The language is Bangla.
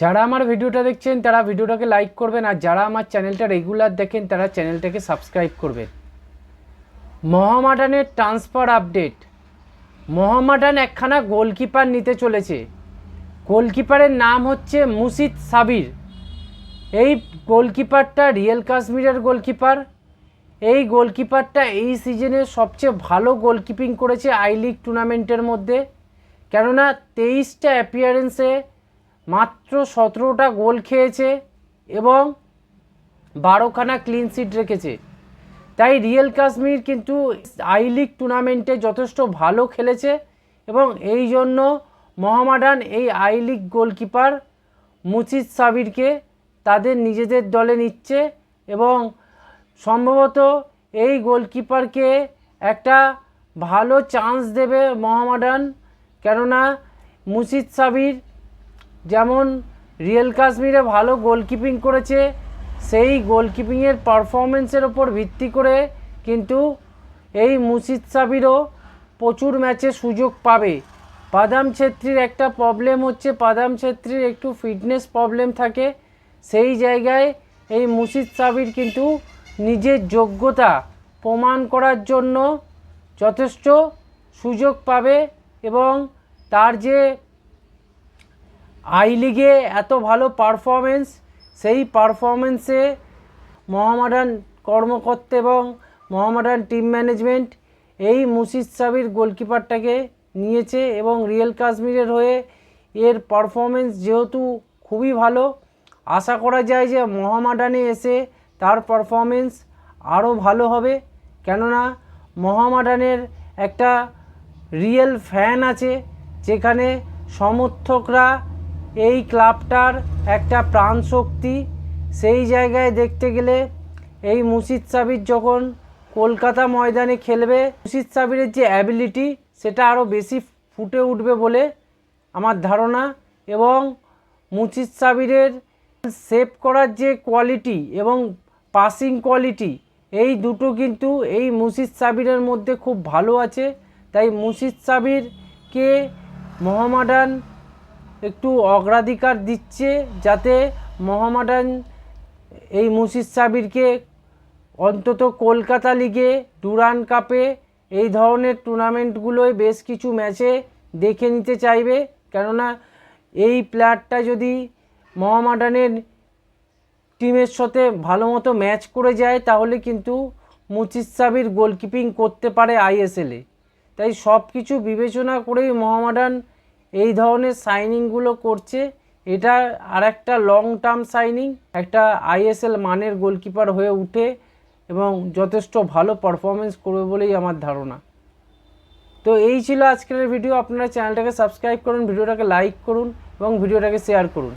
যারা আমার ভিডিওটা দেখছেন, তারা ভিডিওটাকে লাইক করবেন আর যারা আমার চ্যানেলটা রেগুলার দেখেন, তারা চ্যানেলটাকে সাবস্ক্রাইব করবেন। মহামাডানের ট্রান্সফার আপডেট মহামাডান একখানা গোলকিপার নিতে চলেছে। গোলকিপারের নাম হচ্ছে মুসিদ সাবির। এই গোলকিপারটা রিয়েল কাশ্মীরের গোলকিপার এই গোলকিপারটা এই সিজনে সবচেয়ে ভালো গোলকিপিং করেছে আই লিগ টুর্নামেন্টের মধ্যে। কেননা, তেইশটা অ্যাপিয়ারেন্সে মাত্র সতেরোটা গোল খেয়েছে এবং বারোখানা ক্লিন সিট রেখেছে। তাই রিয়েল কাশ্মীর কিন্তু আই লিগ টুর্নামেন্টে যথেষ্ট ভালো খেলেছে এবং এই জন্য মোহামেডান এই আই লিগ গোলকিপার মুচিদ সাবিরকে তাদের নিজেদের দলে নিচ্ছে এবং সম্ভবত এই গোলকিপারকে একটা ভালো চান্স দেবে মোহামেডান। কেননা মুচিদ সাবির যেমন রিয়েল কাশ্মীরে ভালো গোলকিপিং করেছে, সেই গোলকিপিংয়ের পারফরমেন্সের ওপর ভিত্তি করে কিন্তু এই মুর্শিদ সাবিরও প্রচুর ম্যাচে সুযোগ পাবে। বাদাম ছেত্রীর একটা প্রবলেম হচ্ছে, বাদাম ছেত্রীর একটু ফিটনেস প্রবলেম থাকে, সেই জায়গায় এই মুর্শিদ সাবির কিন্তু নিজের যোগ্যতা প্রমাণ করার জন্য যথেষ্ট সুযোগ পাবে এবং তার যে আই লিগে এত ভালো পারফরমেন্স সেই পারফরমেন্সে মোহামেডান কর্মকর্তা এবং মোহামেডান টিম ম্যানেজমেন্ট এই মুশিদ সাবির গোলকিপারটাকে নিয়েছে এবং রিয়েল কাশ্মীরের হয়ে এর পারফরমেন্স যেহেতু খুবই ভালো, আশা করা যায় যে মোহামেডানে এসে তার পারফরমেন্স আরও ভালো হবে। কেননা মোহামেডানের একটা রিয়েল ফ্যান আছে, যেখানে সমর্থকরা এই ক্লাবটার একটা প্রাণ শক্তি সেই জায়গায় দেখতে গেলে এই মুর্শিদ সাবির যখন কলকাতা ময়দানে খেলবে মুর্শিদ সাবিরের যে অ্যাবিলিটি সেটা আরও বেশি ফুটে উঠবে বলে আমার ধারণা এবং মুর্শিদ সাবিরের সেভ করার যে কোয়ালিটি এবং পাসিং কোয়ালিটি এই দুটো কিন্তু এই মুর্শিদ সাবিরের মধ্যে খুব ভালো আছে। তাই মুর্শিদ সাবিরকে মোহামেডান একটু অগ্রাধিকার দিচ্ছে যাতে মোহামেডান এই মুর্শিদ সাবিরকে অন্তত কলকাতা লিগে ডুরান কাপে এই ধরনের টুর্নামেন্টগুলোয় বেশ কিছু ম্যাচে দেখে নিতে চাইবে। কেননা এই প্লেয়ারটা যদি মোহামেডানের টিমের সাথে ভালো মতো ম্যাচ করে যায়, তাহলে কিন্তু মুচিদ সাবির গোলকিপিং করতে পারে আইএসএলে। তাই সব কিছু বিবেচনা করেই মোহামেডান এই ধরনের সাইনিংগুলো করছে, এটা আর একটা লং টার্ম সাইনিং একটা আইএসএল মানের গোলকিপার হয়ে উঠে এবং যথেষ্ট ভালো পারফরমেন্স করবে বলেই আমার ধারণা। তো এই ছিল আজকের ভিডিও আপনারা চ্যানেলটাকে সাবস্ক্রাইব করুন ভিডিওটাকে লাইক করুন এবং ভিডিওটাকে শেয়ার করুন।